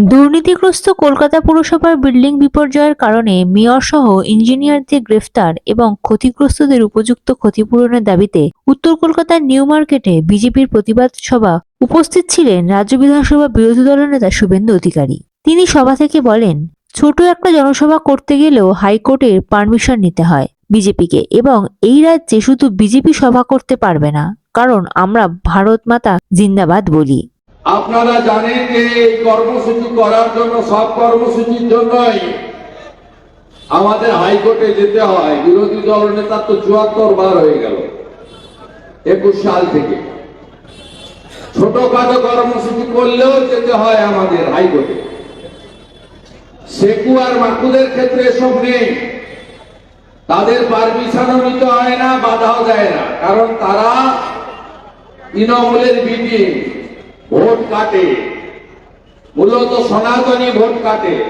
দুর্নীতিগ্রস্ত কলকাতা পুরসভার বিল্ডিং বিপর্যয়ের কারণে মেয়র সহ ইঞ্জিনিয়ারদের গ্রেফতার এবং ক্ষতিগ্রস্তদের উপযুক্ত ক্ষতিপূরণের দাবিতে উত্তর কলকাতার নিউ মার্কেটে বিজেপির প্রতিবাদ সভা উপস্থিত ছিলেন রাজ্য বিধানসভা বিরোধী দলনেতা শুভেন্দু অধিকারী। তিনি সভা থেকে বলেন, ছোট একটা জনসভা করতে গেলেও হাইকোর্টের পারমিশন নিতে হয় বিজেপিকে এবং এই রাজ্যে শুধু বিজেপি সভা করতে পারবে না, কারণ আমরা ভারত মাতা জিন্দাবাদ বলি। আপনারা জানেন যে এই কর্মসূচি করার জন্য, সব কর্মসূচির জন্যই আমাদের হাইকোর্টে যেতে হয়। বিরোধী দল নেতা তো চুয়াত্তর বার হয়ে গেল একুশ সাল থেকে। ছোট ছোটখাটো কর্মসূচি করলেও যেতে হয় আমাদের হাইকোর্টে। সেকু আর মাকুদের ক্ষেত্রে এসব নেই। তাদের পারমিশনও নিতে হয় না, বাধাও দেয় না। কারণ তারা তৃণমূলের বিধি ভোট কাটে। মূলত সনাতনী ভোট কাটে।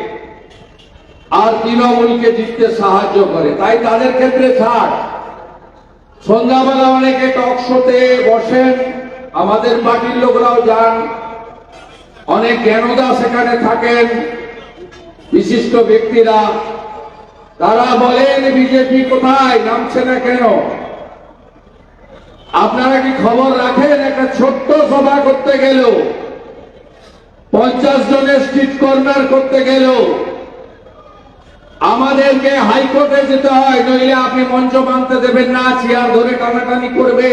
আর তৃণমূলকে জিততে সাহায্য করে। তাই তাদের ক্ষেত্রে ছাড়। সন্ধ্যাবেলা অনেকে টক শোতে বসেন, আমাদের পার্টির লোকরাও যান। অনেক জ্ঞানদা সেখানে থাকেন। বিশিষ্ট ব্যক্তিরা। তারা বলেন, বিজেপি কোথায়? নামছে না কেন? আপনারা কি খবর রাখেন? একটা ছোট্ট সভা করতে গেল। পঞ্চাশ জনের স্ট্রিট কর্নার করতে গেল। আমাদেরকে হাইকোর্টে যেতে হয়, নইলে আপনি মঞ্চ বাঁধতে দেবেন না, চেয়ার ধরে টানাটানি করবে।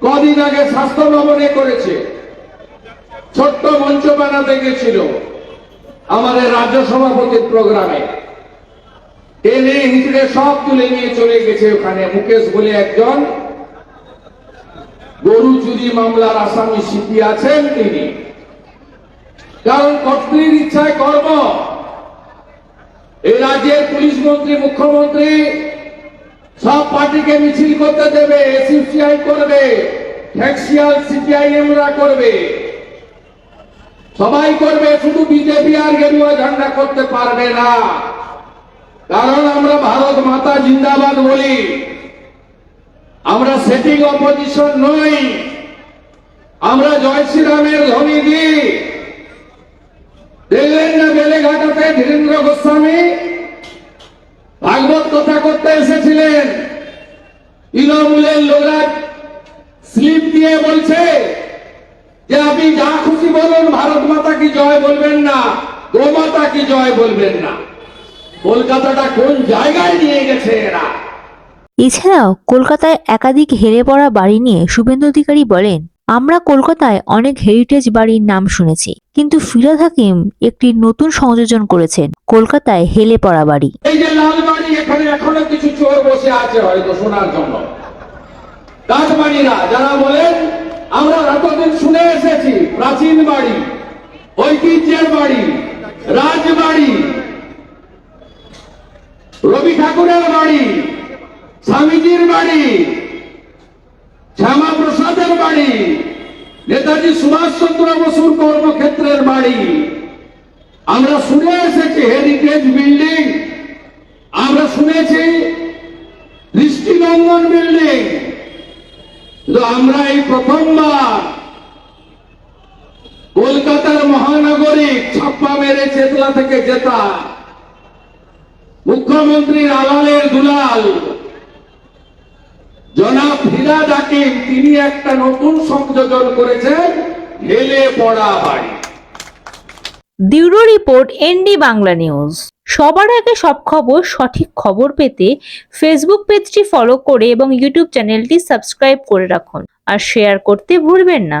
কদিন আগে স্বাস্থ্য ভবনে করেছে। ছোট্ট মঞ্চ বানাতে গেছিল আমাদের রাজ্য সভাপতির প্রোগ্রামে। টেনে হিঁচড়ে সব তুলে নিয়ে চলে গেছে ওখানে। মুকেশ বলে একজন গরু চুরি মামলার আসামি সিপি আছেন তিনি। কারণ কর্তৃর ইচ্ছায় কর্ম। এই রাজ্যের পুলিশ মন্ত্রী, মুখ্যমন্ত্রী, সব পার্টিকে মিছিল করতে দেবে, এসইউসিআই করবে ফ্যাক্সিয়াল সিপিআইএমরা করবে। সবাই করবে, শুধু বিজেপি আর গেরুয়া ঝান্ডা করতে পারবে না। কারণ আমরা ভারত মাতা জিন্দাবাদ বলি। আমরা সেটিং অপোজিশন নই। আমরা জয় শ্রীরামের ধ্বনি দিই দেখলেন না বেলেঘাটাতে ধীরেন্দ্র গোস্বামী? ভাগবত কথা করতে এসেছিলেন। তৃণমূলের লোকরা স্লিপ দিয়ে বলছে যে আপনি যা খুশি বলুন, ভারত মাতা কি জয় বলবেন না? গোমাতা কি জয় বলবেন না? কলকাতাটা কোন জায়গায় নিয়ে গেছে এরা? এছাড়াও কলকাতায় একাধিক হেরে পড়া বাড়ি নিয়ে শুভেন্দু অধিকারী বলেন, আমরা কলকাতায় অনেক হেরিটেজ বাড়ির নাম শুনেছি, কিন্তু ফিরাদ হাকিম একটি নতুন সংযোজন করেছেন, কলকাতায় হেলে পড়া বাড়ি। এই যে লালবাড়ি এখানে এখনও কিছু চোর বসে আছে হয়তো শোনার জন্য। যারা বলেন, আমরা এতদিন শুনে এসেছি, প্রাচীন বাড়ি, ঐতিহ্যের বাড়ি, রাজবাড়ি, রবি ঠাকুরের বাড়ি স্বামীজির বাড়ি শ্যামা প্রসাদের বাড়ি, নেতাজি সুভাষচন্দ্র বসুর কর্মক্ষেত্রের বাড়ি। আমরা শুনে এসেছি হেরিটেজ বিল্ডিং আমরা শুনেছি দৃষ্টিনন্দন বিল্ডিং কিন্তু আমরা এই প্রথমবার কলকাতার মহানগরিক ছাপ্পা মেরে চেতলা থেকে জেতা। মুখ্যমন্ত্রীর আলালের দুলাল জনাব ফিরাদ তিনি একটা নতুন সংযোজন করেছেন হেলে পড়া বাড়ি। দিউরো রিপোর্ট, এনডি বাংলা নিউজ। সবার আগে সব খবর, সঠিক খবর পেতে ফেসবুক পেজটি ফলো করে এবং ইউটিউব চ্যানেলটি সাবস্ক্রাইব করে রাখুন। আর শেয়ার করতে ভুলবেন না।